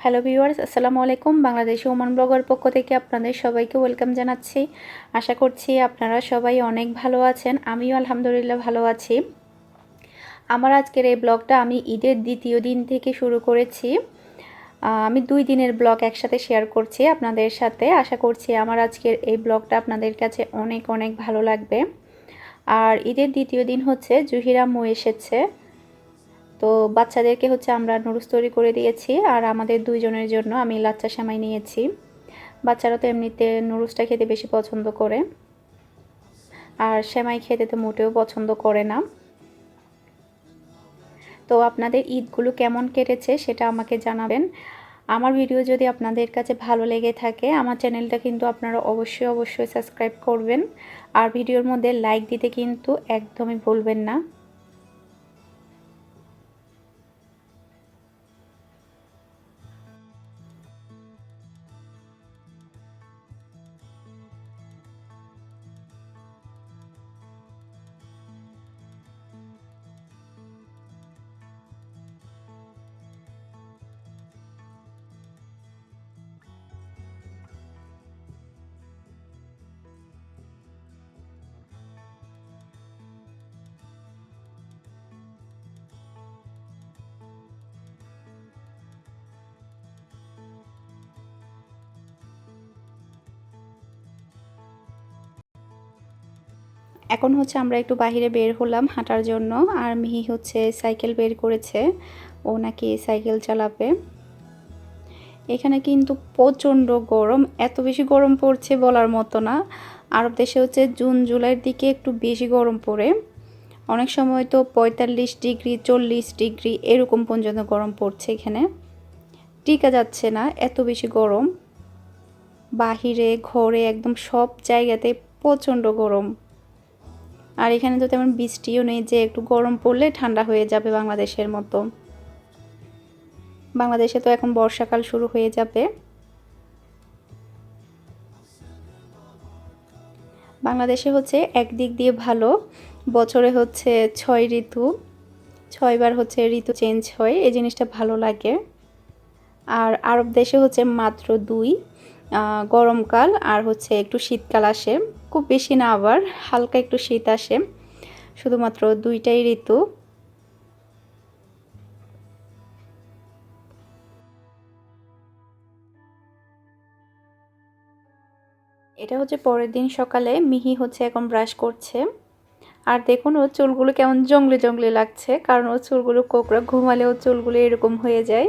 Hello viewers আসসালামু আলাইকুম। Bangladeshi Oman blogger পক্ষ থেকে আপনাদের সবাইকে ওয়েলকাম জানাচ্ছি। আশা করছি আপনারা সবাই অনেক ভালো আছেন, আমিও আলহামদুলিল্লাহ ভালো আছি। আমার আজকের এই ব্লগটা আমি ঈদের দ্বিতীয় দিন থেকে শুরু করেছি। আমি দুই দিনের ব্লগ একসাথে শেয়ার করছি আপনাদের সাথে। আশা করছি আমার আজকের এই ব্লগটা আপনাদের কাছে অনেক অনেক ভালো লাগবে। আর ঈদের দ্বিতীয় দিন হচ্ছে জুহিরা মু এসেছে। তো বাচ্চাদেরকে হচ্ছে আমরা নুডলস তৈরি করে দিয়েছি আর আমাদের দুইজনের জন্য আমি লাচ্চা সেমাই নিয়েছি। বাচ্চারা তো এমনিতে নুডলসটা খেতে বেশি পছন্দ করে। আর সেমাই খেতে তো মোটেও পছন্দ করে না। তো আপনাদের ঈদগুলো কেমন কেটেছে সেটা আমাকে জানাবেন। আমার ভিডিও যদি আপনাদের কাছে ভালো লেগে থাকে, আমার চ্যানেলটা কিন্তু আপনারা অবশ্যই অবশ্যই সাবস্ক্রাইব করবেন। আর ভিডিওর মধ্যে লাইক দিতে কিন্তু একদমই ভুলবেন না। এখন হচ্ছে আমরা একটু বাহিরে বের হলাম হাঁটার জন্য, আর মিহি হচ্ছে সাইকেল বের করেছে, ও নাকি সাইকেল চালাবে। এখানে কিন্তু প্রচণ্ড গরম, এত বেশি গরম পড়ছে বলার মতো না। আরব দেশে হচ্ছে জুন, জুলাইয়ের দিকে একটু বেশি গরম পড়ে। অনেক সময় তো পঁয়তাল্লিশ ডিগ্রি, চল্লিশ ডিগ্রি এরকম পর্যন্ত গরম পড়ছে এখানে। টিকা যাচ্ছে না, এত বেশি গরম। বাহিরে, ঘরে, একদম সব জায়গাতে প্রচণ্ড গরম। আর এখানে তো তেমন বৃষ্টিও নেই যে একটু গরম পড়লে ঠান্ডা হয়ে যাবে বাংলাদেশের মতো। বাংলাদেশে তো এখন বর্ষাকাল শুরু হয়ে যাবে। বাংলাদেশে হচ্ছে একদিক দিয়ে ভালো, বছরে হচ্ছে ছয় ঋতু, ছয়বার হচ্ছে ঋতু চেঞ্জ হয়, এই জিনিসটা ভালো লাগে। আর আরব দেশে হচ্ছে মাত্র দুই। গরমকাল আর হচ্ছে একটু শীতকাল আসে। খুব বেশি না আবার, হালকা একটু শীত আসে। শুধুমাত্র দুইটাই ঋতু। এটা হচ্ছে পরের দিন সকালে মিহি হচ্ছে এখন ব্রাশ করছে। আর দেখুন ও চুলগুলো কেমন জঙ্গলে জঙ্গলে লাগছে, কারণ ও চুলগুলো কোকড়া, ঘুমালেও চুলগুলো এরকম হয়ে যায়।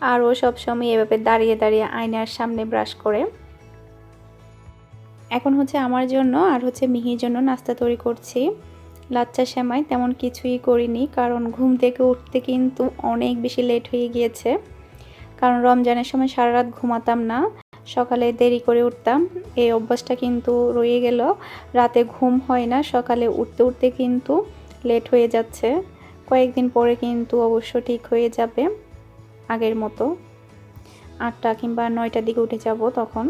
আর ও সবসময় এভাবে দাঁড়িয়ে দাঁড়িয়ে আয়নার সামনে ব্রাশ করে। এখন হচ্ছে আমার জন্য আর হচ্ছে মিহির জন্য নাস্তা তৈরি করছি। লাচ্চা সেমাই তেমন কিছুই করিনি, কারণ ঘুম থেকে উঠতে কিন্তু অনেক বেশি লেট হয়ে গিয়েছে। কারণ রমজানের সময় সারা রাত ঘুমাতাম না, সকালে দেরি করে উঠতাম, এই অভ্যাসটা কিন্তু রয়ে গেল। রাতে ঘুম হয় না, সকালে উঠতে উঠতে কিন্তু লেট হয়ে যাচ্ছে। কয়েকদিন পরে কিন্তু অবশ্য ঠিক হয়ে যাবে। আগের মতো। আটটা কিংবা নয়টার দিকে উঠে যাব তখন।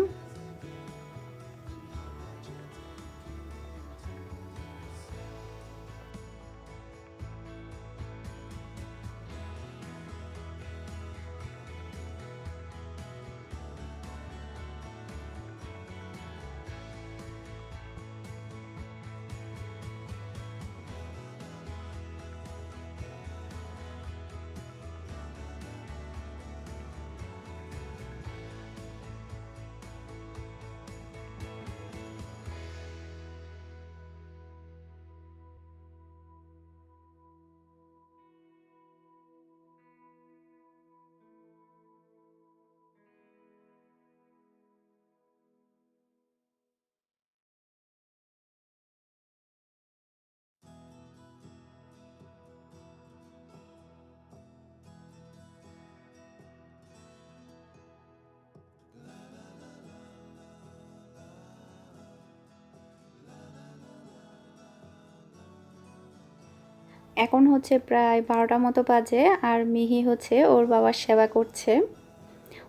এখন হচ্ছে প্রায় বারোটা মতো বাজে আর মিহি হচ্ছে ওর বাবার সেবা করছে।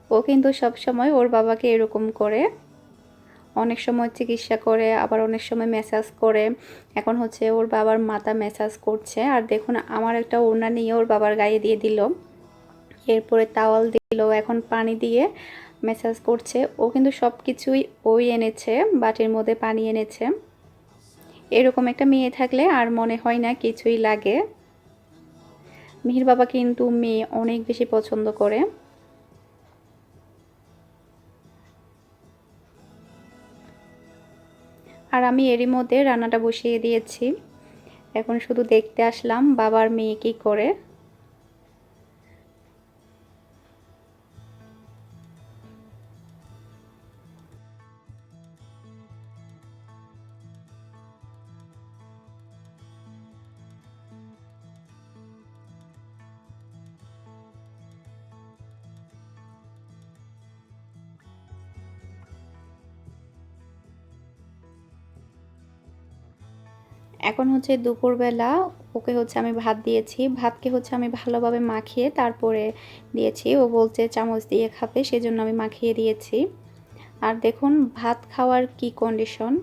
ও কিন্তু সব সময় ওর বাবাকে এরকম করে। অনেক সময় চিকিৎসা করে, আবার অনেক সময় ম্যাসাজ করে। এখন হচ্ছে ওর বাবার মাথা ম্যাসাজ করছে। আর দেখুন, আমার একটা ওড়না নিয়ে ওর বাবার গায়ে দিয়ে দিল। এরপরে তাওয়াল দিল, এখন পানি দিয়ে ম্যাসাজ করছে। ও কিন্তু সব কিছুই ওই এনেছে, বাটির মধ্যে পানি এনেছে। এরকম একটা মেয়ে থাকলে আর মনে হয় না কিছুই লাগে। মিহির বাবা কিন্তু মেয়ে অনেক বেশি পছন্দ করে। আর আমি এরই মধ্যে রান্নাটা বসিয়ে দিয়েছি। এখন শুধু দেখতে আসলাম বাবার মেয়ে কী করে। এখন হচ্ছে দুপুরবেলা ওকে হচ্ছে আমি ভাত দিয়েছি। ভাতকে হচ্ছে আমি ভালোভাবে মাখিয়ে তারপরে দিয়েছি। ও বলছে চামচ দিয়ে খাবে, সেজন্য আমি মাখিয়ে দিয়েছি। আর দেখুন, ভাত খাওয়ার কি কন্ডিশন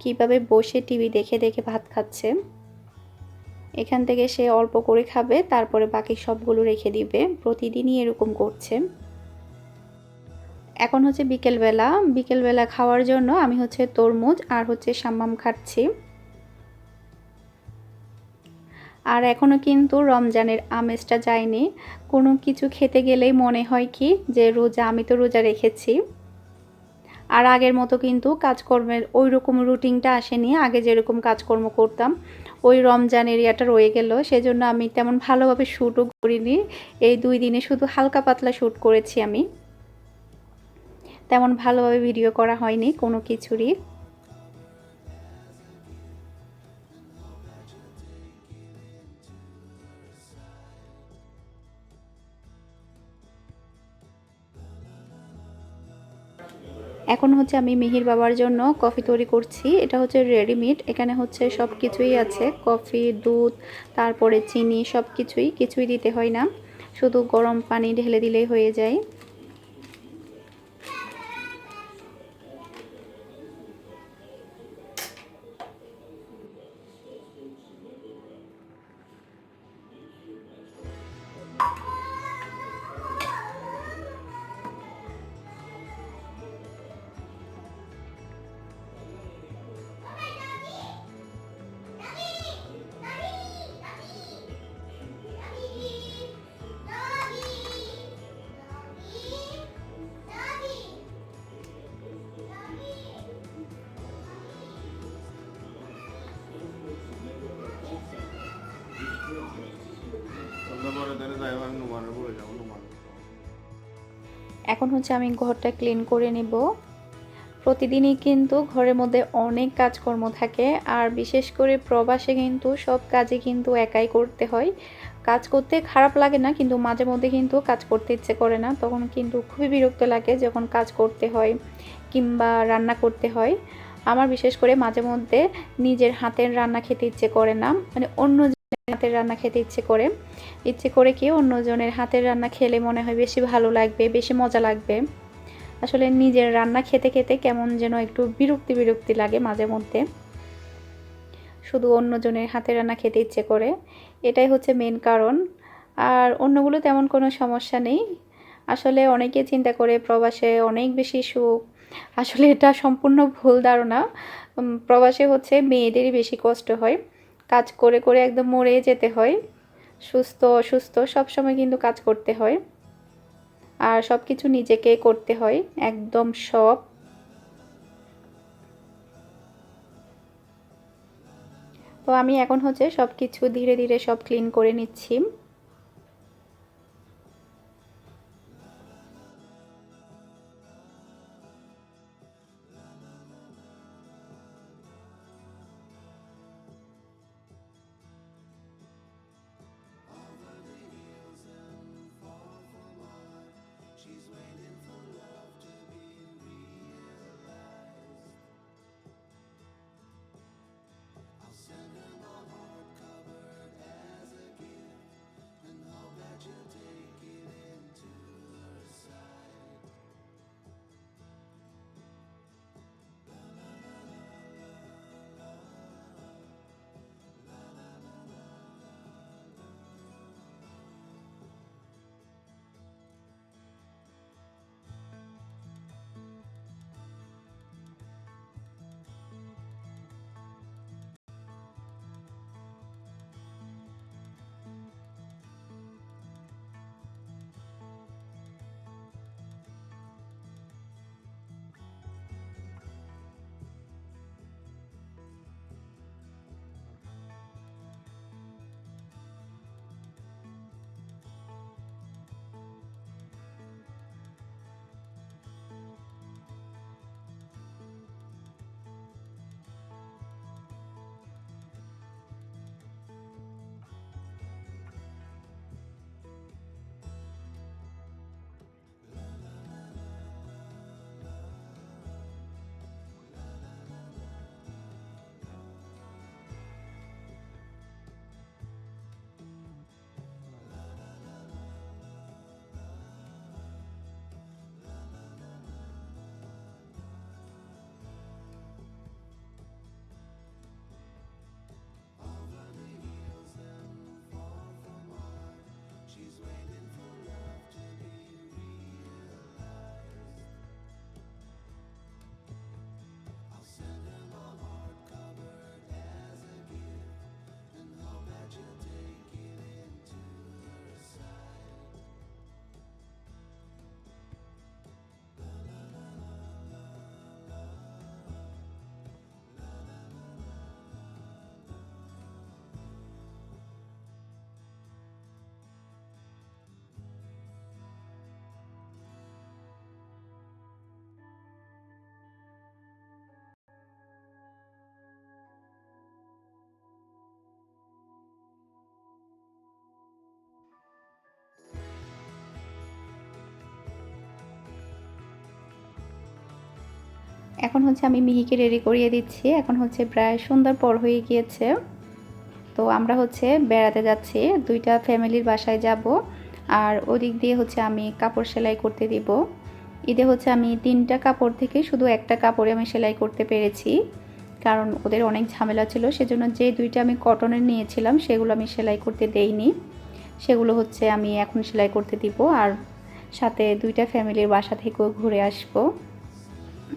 কীভাবে বসে টিভি দেখে দেখে ভাত খাচ্ছে। এখান থেকে সে অল্প করে খাবে, তারপরে বাকি সবগুলো রেখে দিবে। প্রতিদিনই এরকম করছে। এখন হচ্ছে বিকেলবেলা। বিকেলবেলা খাওয়ার জন্য আমি হচ্ছে তরমুজ আর হচ্ছে সাম্মাম খাচ্ছি। আর এখনও কিন্তু রমজানের আমেজটা যায়নি। কোনো কিছু খেতে গেলেই মনে হয় কি যে রোজা, আমি তো রোজা রেখেছি। আর আগের মতো কিন্তু কাজকর্মের ওই রকম রুটিনটা আসেনি। আগে যেরকম কাজকর্ম করতাম, ওই রমজান এরিয়াটা রয়ে গেল। সেজন্য আমি তেমন ভালোভাবে শ্যুটও করিনি। এই দুই দিনে শুধু হালকা পাতলা শ্যুট করেছি আমি। তেমন ভালোভাবে ভিডিও করা হয়নি কোনো কিছুরই। এখন হচ্ছে আমি মিহির বাবার জন্য কফি তৈরি করছি। এটা হচ্ছে রেডিমেড, এখানে হচ্ছে সব কিছুই আছে। কফি, দুধ, তারপরে চিনি সব কিছুই কিছুই দিতে হয় না। শুধু গরম পানি ঢেলে দিলেই হয়ে যায়। এখন হচ্ছে আমি ঘরটা ক্লিন করে নেব। প্রতিদিনই কিন্তু ঘরের মধ্যে অনেক কাজকর্ম থাকে, আর বিশেষ করে প্রবাসে কিন্তু সব কাজে কিন্তু একাই করতে হয়। কাজ করতে খারাপ লাগে না, কিন্তু মাঝে মধ্যে কিন্তু কাজ করতে ইচ্ছে করে না, তখন কিন্তু খুবই বিরক্ত লাগে যখন কাজ করতে হয় কিংবা রান্না করতে হয়। আমার বিশেষ করে মাঝে মধ্যে নিজের হাতের রান্না খেতে ইচ্ছে করে না মানে অন্য হাতের রান্না খেতে ইচ্ছে করে। ইচ্ছে করে কি অন্যজনের হাতের রান্না খেলে মনে হয় বেশি ভালো লাগবে, বেশি মজা লাগবে। আসলে নিজের রান্না খেতে খেতে কেমন যেন একটু বিরক্তি বিরক্তি লাগে মাঝে মধ্যে। শুধু অন্যজনের হাতের রান্না খেতে ইচ্ছে করে, এটাই হচ্ছে মেন কারণ। আর অন্যগুলো তেমন কোনো সমস্যা নেই। আসলে অনেকে চিন্তা করে প্রবাসে অনেক বেশি সুখ। আসলে এটা সম্পূর্ণ ভুল ধারণা। প্রবাসে হচ্ছে মেয়েদেরই বেশি কষ্ট হয়। কাজ করে করে একদম মরে যেতে হয়। সুস্থ, অসুস্থ সবসময় কিন্তু কাজ করতে হয়। আর সব কিছু নিজেকে করতে হয়, একদম সব। তো আমি এখন হচ্ছে সব কিছু ধীরে ধীরে সব ক্লিন করে নিচ্ছি। এখন হচ্ছে আমি মিহিকে রেডি করিয়ে দিচ্ছি। এখন হচ্ছে প্রায় সুন্দর পর হয়ে গিয়েছে। তো আমরা হচ্ছে বেড়াতে যাচ্ছি। দুইটা ফ্যামিলির বাসায় যাব। আর ওদিক দিয়ে হচ্ছে আমি কাপড় সেলাই করতে দিব। ঈদে হচ্ছে আমি তিনটা কাপড় থেকে শুধু একটা কাপড়ে আমি সেলাই করতে পেরেছি। কারণ ওদের অনেক ঝামেলা ছিল, সেজন্য যে দুইটা আমি কটনের নিয়েছিলাম, সেগুলো আমি সেলাই করতে দেইনি। সেগুলো হচ্ছে আমি এখন সেলাই করতে দিব। আর সাথে দুইটা ফ্যামিলির বাসা থেকেও ঘুরে আসব।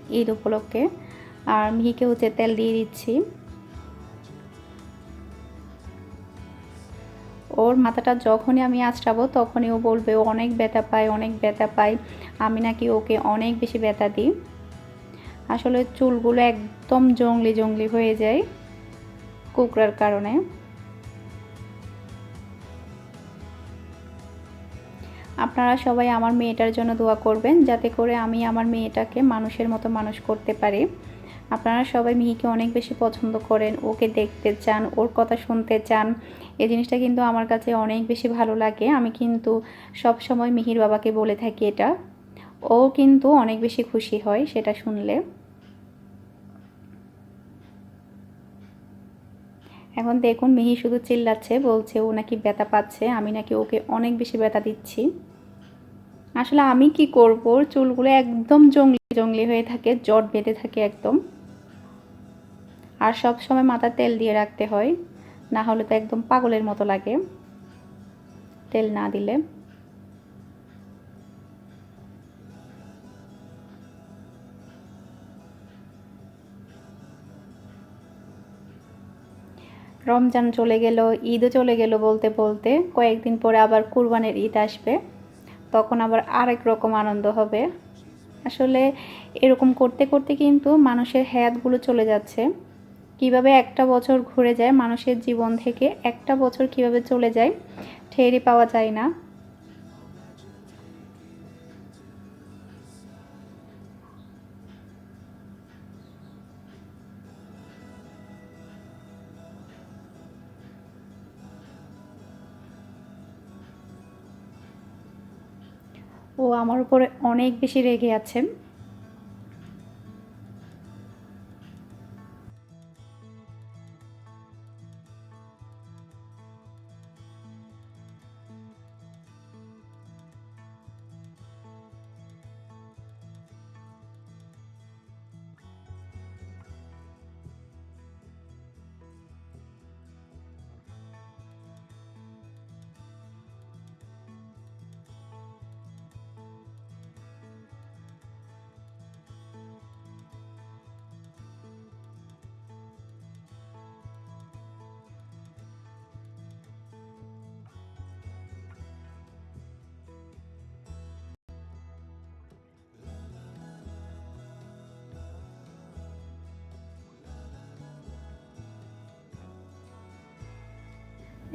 ঈদ উপলক্ষে। আর মিহিকে হচ্ছে তেল দিয়ে দিচ্ছি। ওর মাথাটা যখনই আমি আঁচড়াবো তখনই ও বলবে, ও অনেক ব্যথা পায়, অনেক ব্যথা পায়। আমি নাকি ওকে অনেক বেশি ব্যথা দিই। আসলে চুলগুলো একদম জঙ্গলি জঙ্গলি হয়ে যায় কুকরার কারণে। আপনারা সবাই আমার মেয়েটার জন্য দোয়া করবেন যাতে করে আমি আমার মেয়েটাকে মানুষের মতো মানুষ করতে পারি। আপনারা সবাই মিহিকে অনেক বেশি পছন্দ করেন, ওকে দেখতে চান, ওর কথা শুনতে চান। এই জিনিসটা কিন্তু আমার কাছে অনেক বেশি ভালো লাগে। আমি কিন্তু সব সময় মিহির বাবাকে বলে থাকি এটা। ও কিন্তু অনেক বেশি খুশি হয় সেটা শুনলে। এখন দেখুন মিহি শুধু চিল্লাচ্ছে, বলছে ও নাকি ব্যথা পাচ্ছে, আমি নাকি ওকে অনেক বেশি ব্যথা দিচ্ছি। আসলে আমি কি করব? চুলগুলো একদম জঙ্গলি জঙ্গলি হয়ে থাকে, জট বেঁধে থাকে একদম। আর সব সময় মাথা তেল দিয়ে রাখতে হয়, না হলে তো একদম পাগলের মতো লাগে। তেল না দিলে। রমজান চলে গেল, ঈদও চলে গেল বলতে বলতে কয়েকদিন পরে আবার কুরবানের ঈদ আসবে। তখন আবার আরেক রকম আনন্দ হবে। আসলে এরকম করতে করতে কিন্তু মানুষের হায়াতগুলো চলে যাচ্ছে। কীভাবে একটা বছর ঘুরে যায়, মানুষের জীবন থেকে একটা বছর কীভাবে চলে যায়, ঠেরি পাওয়া যায় না। ও আমার উপরে অনেক বেশি রেগে আছে।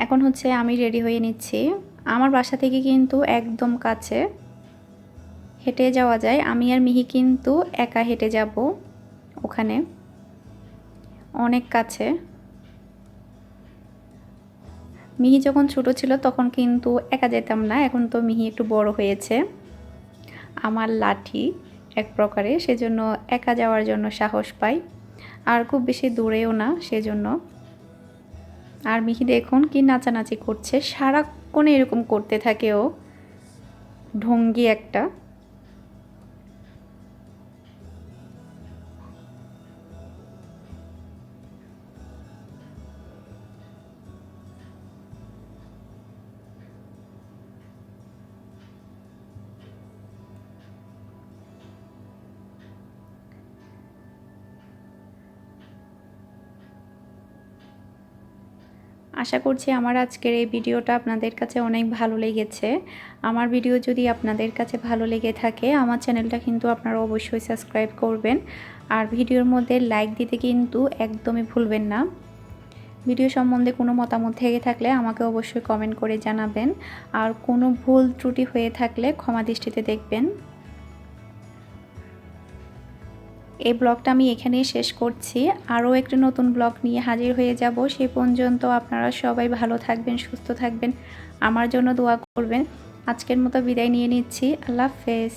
এখন হচ্ছে আমি রেডি হয়ে নিচ্ছি। আমার বাসা থেকে কিন্তু একদম কাছে হেঁটে যাওয়া যায়। আমি আর মিহি কিন্তু একা হেঁটে যাব ওখানে। অনেক কাছে। মিহি যখন ছোট ছিল তখন কিন্তু একা যেতাম না। এখন তো মিহি একটু বড় হয়েছে। আমার লাঠি এক প্রকারে, সেজন্য একা যাওয়ার জন্য সাহস পাই। আর খুব বেশি দূরেও না, সেজন্য। আর মিহি দেখুন কি নাচানাচি করছে। সারাক্ষণে এরকম করতে থাকে ও। ঢঙ্গি একটা। আশা করছি আমার আজকের এই ভিডিওটা আপনাদের কাছে অনেক ভালো লেগেছে। আমার ভিডিও যদি আপনাদের কাছে ভালো লেগে থাকে, আমার চ্যানেলটা কিন্তু আপনারা অবশ্যই সাবস্ক্রাইব করবেন। আর ভিডিওর মধ্যে লাইক দিতে কিন্তু একদমই ভুলবেন না। ভিডিও সম্বন্ধে কোনো মতামত থেকে থাকলে আমাকে অবশ্যই কমেন্ট করে জানাবেন। আর কোনো ভুল ত্রুটি হয়ে থাকলে ক্ষমা দৃষ্টিতে দেখবেন। এই ব্লগটা আমি এখানেই শেষ করছি। আরও একটি নতুন ব্লগ নিয়ে হাজির হয়ে যাব। সেই পর্যন্ত আপনারা সবাই ভালো থাকবেন, সুস্থ থাকবেন। আমার জন্য দোয়া করবেন। আজকের মতো বিদায় নিয়ে নিচ্ছি। আল্লাহ হাফেজ।